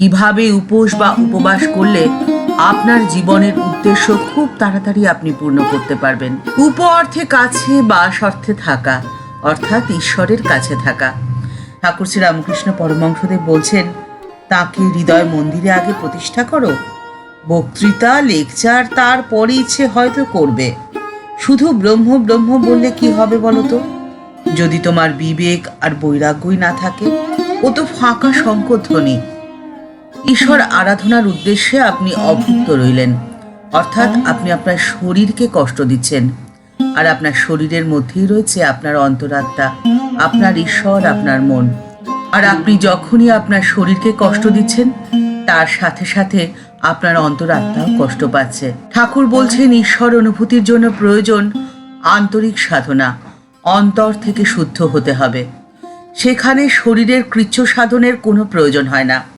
কীভাবে উপোস বা উপবাস করলে আপনার জীবনের উদ্দেশ্য খুব তাড়াতাড়ি আপনি পূর্ণ করতে পারবেন? উপ অর্থে কাছে বাস অর্থে থাকা, অর্থাৎ ঈশ্বরের কাছে থাকা। ঠাকুর শ্রী রামকৃষ্ণ পরমংসদেব বলছেন, তাকে হৃদয় মন্দিরে আগে প্রতিষ্ঠা করো। বক্তৃতা, লেকচার, তারপরে ইচ্ছে হয়তো করবে। শুধু ব্রহ্ম ব্রহ্ম বললে কি হবে বলো তো যদি তোমার বিবেক আর বৈরাগ্যই না থাকে, ও তো ফাঁকা শঙ্কধ্বনি ঈশ্বর আরাধনার উদ্দেশ্যে আপনি অভুক্ত রইলেন। অর্থাৎ আপনি আপনার শরীরকে কষ্ট দিচ্ছেন। আর আপনার শরীরের মধ্যেই রয়েছে আপনার অন্তরাত্মা, আপনার ঈশ্বর, আপনার মন। আর আপনি যখনই আপনার শরীরকে কষ্ট দিচ্ছেন, তার সাথে সাথে আপনার অন্তরাত্মাও কষ্ট পাচ্ছে। ঠাকুর বলছেন, ঈশ্বর অনুভূতির জন্য প্রয়োজন আন্তরিক সাধনা, অন্তর থেকে শুদ্ধ হতে হবে। সেখানে শরীরের কৃচ্ছ সাধনের কোনো প্রয়োজন হয় না।